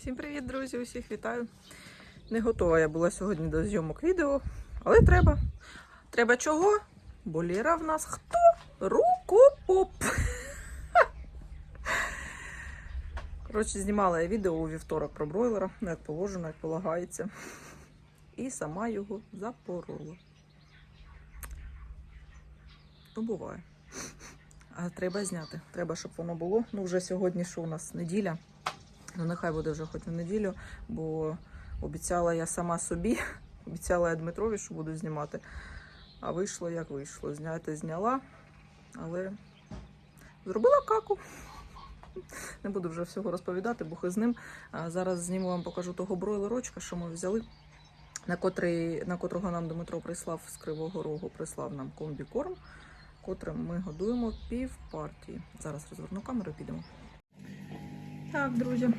Всім привіт, друзі! Усіх вітаю. Не готова я була сьогодні до зйомок відео, але треба. Треба чого? Бо Ліра в нас хто? Рукопоп. Коротше, знімала я відео у вівторок про бройлера, ну, як положено, як полагається. І сама його запорола. Ну, буває. А треба зняти. Треба, щоб воно було. Ну, вже сьогодні, що у нас неділя. Ну, нехай буде вже хоч у неділю, бо обіцяла я сама собі, обіцяла я Дмитрові, що буду знімати. А вийшло як вийшло. Зняти зняла, але зробила каку. Не буду вже всього розповідати, бо з ним. А зараз зніму вам покажу того бройлерочка, що ми взяли, на, котрий, на котрого нам Дмитро прислав з Кривого Рогу, прислав нам комбікорм, котрим ми годуємо пів партії. Зараз розверну камеру і підемо. Так, друзі.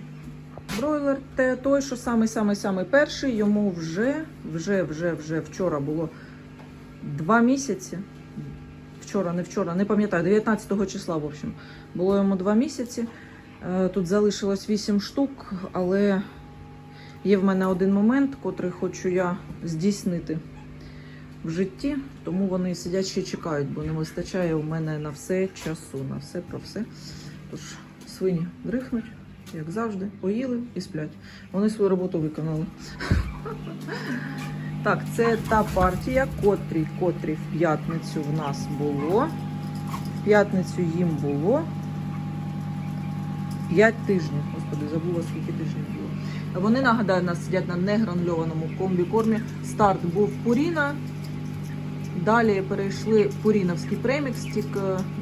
Бройлер той, що самий самий самий перший. Йому вже, вже, вже, вже вчора було два місяці. Вчора, не вчора, не пам'ятаю, 19 числа, в общем, було йому два місяці. Е, Тут залишилось 8 штук, але є в мене один момент, котрий хочу я здійснити в житті, тому вони сидять ще чекають, бо не вистачає у мене на все часу, на все про все. Тож свині дрихнуть, як завжди, поїли і сплять. Вони свою роботу виконали. Так, це та партія, котрі, котрі в п'ятницю в нас було. В п'ятницю їм було 5 тижнів. Господи, забула, скільки тижнів було. Вони, нагадаю, у нас сидять на негранульованому комбікормі. Старт був Пуріна. Далі перейшли Пуріновський премікс, тільки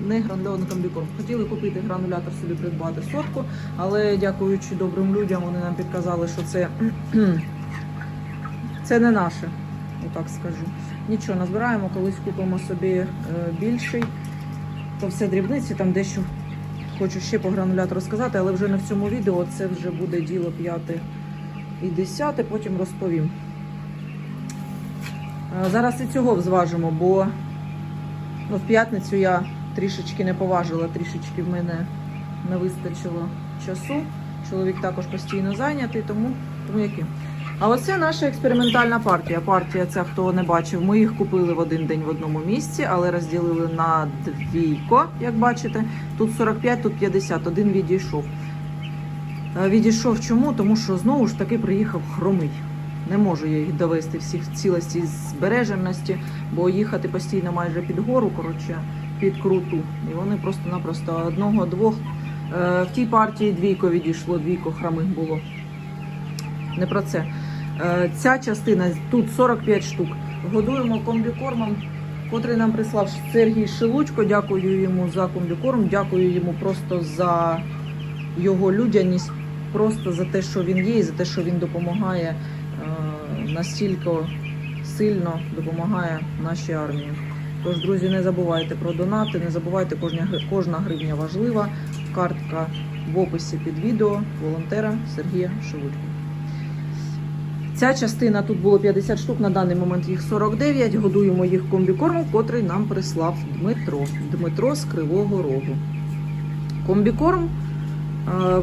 не гранульований комбікорм. Хотіли купити гранулятор собі придбати сотку, але дякуючи добрим людям, вони нам підказали, що це, це не наше, отак скажу. Нічого, назбираємо, колись купимо собі е, більший. То все дрібниці, там дещо хочу ще по гранулятору розказати, але вже не в цьому відео. Це вже буде діло п'яте і десяте, потім розповім. Зараз і цього взважимо, бо ну, в п'ятницю я трішечки не поважила, трішечки в мене не вистачило часу. Чоловік також постійно зайнятий, тому, тому які. А оце наша експериментальна партія. Партія, ця, хто не бачив, ми їх купили в один день в одному місці, але розділили на двійко, як бачите. Тут 45, тут 50, один відійшов. Е, Відійшов чому? Тому що знову ж таки приїхав хромий. Не можу я їх довести всіх в цілості збереженості, бо їхати постійно майже під гору, коротше, під круту. І вони просто-напросто одного-двох. Е, В тій партії двійко відійшло, двійко хромих було. Не про це. Е, Ця частина тут 45 штук. Годуємо комбікормом, котрий нам прислав Сергій Шелучко. Дякую йому за комбікорм. Дякую йому просто за його людяність, просто за те, що він є, і за те, що він допомагає настільки сильно допомагає нашій армії. Тож, друзі, не забувайте про донати, не забувайте, кожна, кожна гривня важлива. Картка в описі під відео волонтера Сергія Шелудько. Ця частина тут було 50 штук, на даний момент їх 49. Годуємо їх комбікормом, котрий нам прислав Дмитро. Дмитро з Кривого Рогу. Комбікорм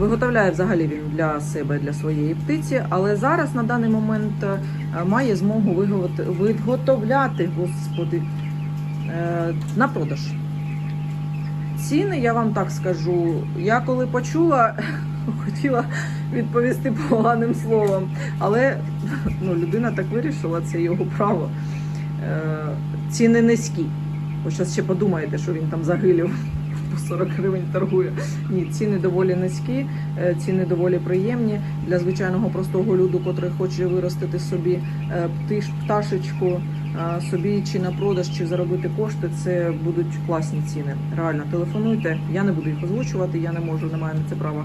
виготовляє взагалі він для себе, для своєї птиці, але зараз на даний момент е, має змогу виготовляти, господи, е, на продаж. Ціни, я вам так скажу. Я коли почула, хотіла відповісти поганим словом, але ну, людина так вирішила, це його право. Е, ціни низькі. Ви зараз ще подумаєте, що він там загилів по 40 гривень торгує. Ні, ціни доволі низькі, е, ціни доволі приємні для звичайного простого люду, котрий хоче виростити собі е, пташечку е, собі чи на продаж, чи заробити кошти. Це будуть класні ціни. Реально телефонуйте. Я не буду їх озвучувати, я не можу, не маю на це права.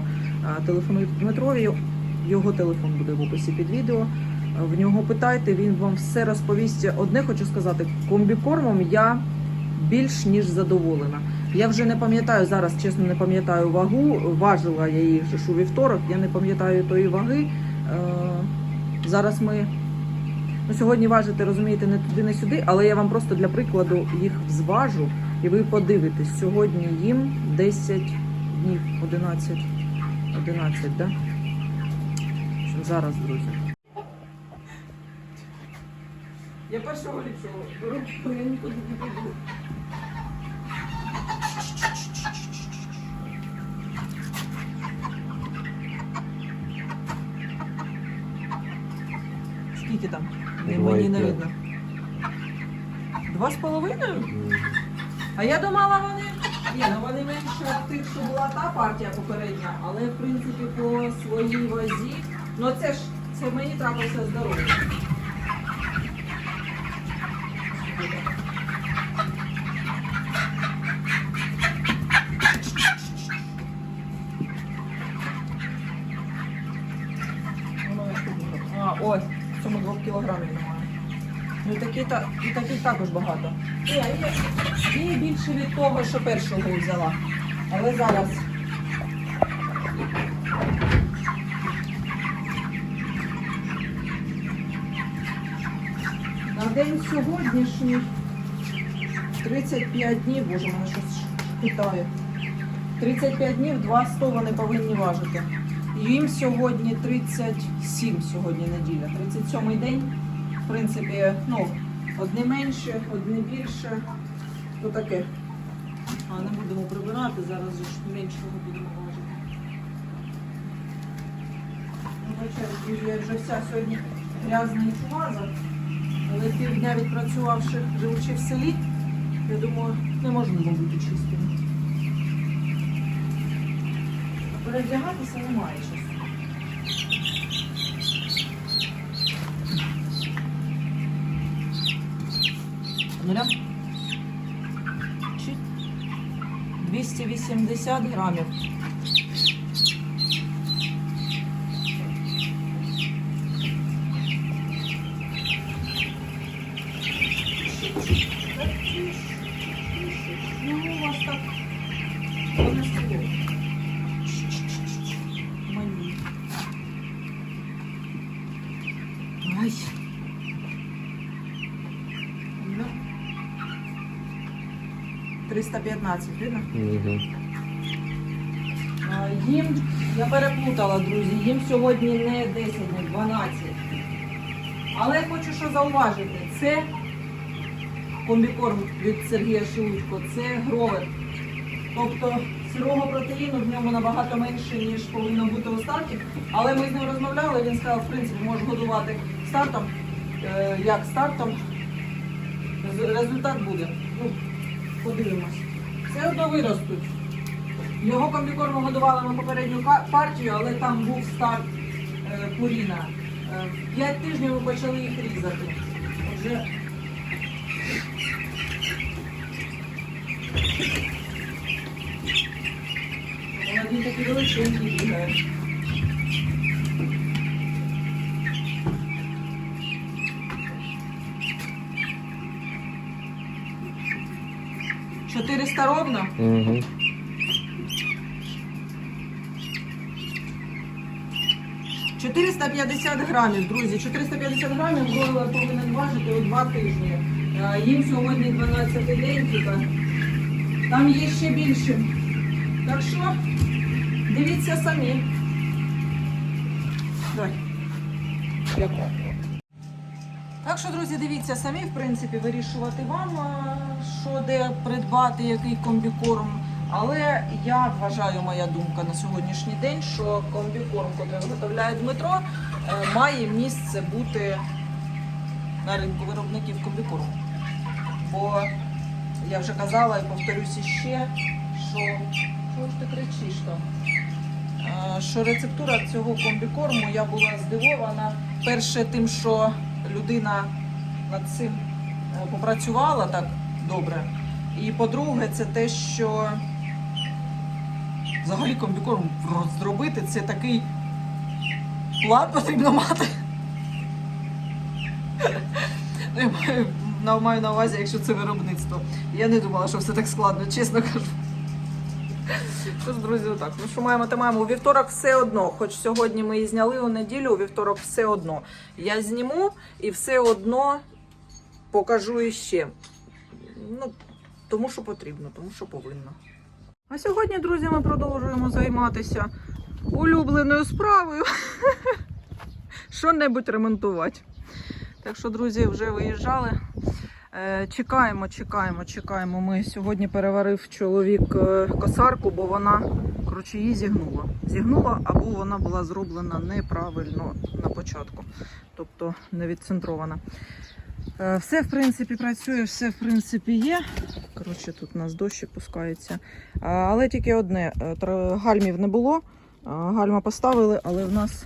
Телефонуйте Дмитрові. Його телефон буде в описі під відео. В нього питайте, він вам все розповість. Одне хочу сказати, комбікормом я більш ніж задоволена. Я вже не пам'ятаю зараз, чесно, не пам'ятаю вагу. Важила я її вже у вівторок, я не пам'ятаю тої ваги. Е, зараз ми ну, сьогодні важите, розумієте, не туди, не сюди, але я вам просто для прикладу їх зважу, і ви подивитесь. Сьогодні їм 10 днів, 11, 11, да? зараз, друзі. Я першого беру, я нікуди не піду. Скільки там? Два Мені не п'ять. видно. Два з половиною? А я думала, вони. Ні, ну вони менше тих, що була та партія попередня, але в принципі по своїй вазі. Ну це ж це мені трапився здоров'я. А, ось, в цьому двох кілограмів немає. Ну і такі, та, і таких також багато. Є більше від того, що першого взяла. Але зараз. На день сьогоднішній 35 днів, боже, мене щось питає. 35 днів, 2 100 вони повинні важити. Їм сьогодні 37 сьогодні неділя. 37 день. В принципі, ну, одне менше, одне більше. То таке. А не будемо прибирати, зараз ж меншого будемо важити. Ну, бачите, я вже вся сьогодні грязна і чумаза. Але півдня відпрацювавши, живучи в селі, я думаю, не можемо бути чистими. Перевдягатися немає часу. Чи 280 грамів. Ну, у вас так. Воно стіло. Мені. Ай. Ну. 315, видно? Угу. Їм, я переплутала, друзі, їм сьогодні не 10, не 12. Але я хочу що зауважити, це комбікорм від Сергія Шелудько, це гровер. Тобто сирого протеїну в ньому набагато менше, ніж повинно бути у старті. Але ми з ним розмовляли, він сказав, в принципі, можеш годувати стартом. Е, як стартом, результат буде. Подивимось. Все одно виростуть. Його комбікормом годували ми попередню партію, але там був старт е, Пуріна. Е, П'ять тижнів ми почали їх різати. Вона він такий величенький бігає. Чотириста ровно? Угу. – 450 грамів, друзі. 450 грамів бройлер повинен важити у два тижні. Е, Їм сьогодні 12 день, тільки. Там є ще більше. Так що дивіться самі. Давай. Дякую. Так що, друзі, дивіться самі, в принципі, вирішувати вам, е, що де придбати, який комбікорм. Але я вважаю, моя думка на сьогоднішній день, що комбікорм, який виготовляє Дмитро, е, має місце бути на ринку виробників комбікорму. Бо я вже казала і повторюсь іще, що що ж ти кричиш там? Е, Що рецептура цього комбікорму я була здивована. Перше, тим, що людина над цим е, попрацювала так добре. І по-друге, це те, що взагалі комбікорм зробити це такий план потрібно мати. Ну, Маю на увазі, якщо це виробництво. Я не думала, що все так складно, чесно кажу. Що друзі, отак. Ну що маємо, то маємо. У вівторок все одно. Хоч сьогодні ми її зняли у неділю, у вівторок все одно. Я зніму і все одно покажу іще. Ну, тому що потрібно, тому що повинно. А сьогодні, друзі, ми продовжуємо займатися улюбленою справою. що-небудь ремонтувати. Так що, друзі, вже виїжджали. Е, Чекаємо, чекаємо, чекаємо. Ми сьогодні переварив чоловік е, косарку, бо вона коротше, її зігнула. Зігнула, або вона була зроблена неправильно на початку, тобто не відцентрована. Е, Все, в принципі, працює, все, в принципі, є. Коротше, тут у нас дощ пускається. Але тільки одне: гальмів не було. Гальма поставили, але в нас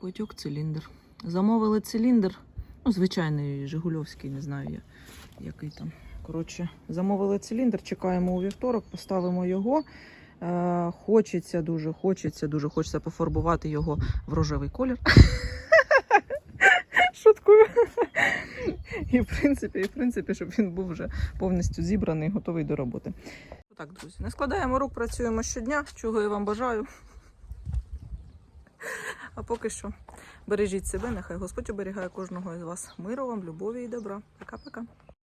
потік циліндр. Замовили циліндр. Ну, звичайний Жигульовський, не знаю я, який там. Коротше, замовили циліндр, чекаємо у вівторок, поставимо його. Е, хочеться дуже, хочеться, дуже хочеться пофарбувати його в рожевий колір. Шуткую. І в принципі, і в принципі, щоб він був вже повністю зібраний, готовий до роботи. Так, друзі, не складаємо рук, працюємо щодня, чого я вам бажаю. А поки що бережіть себе, нехай Господь оберігає кожного із вас. Миру вам, любові і добра. Пока-пока.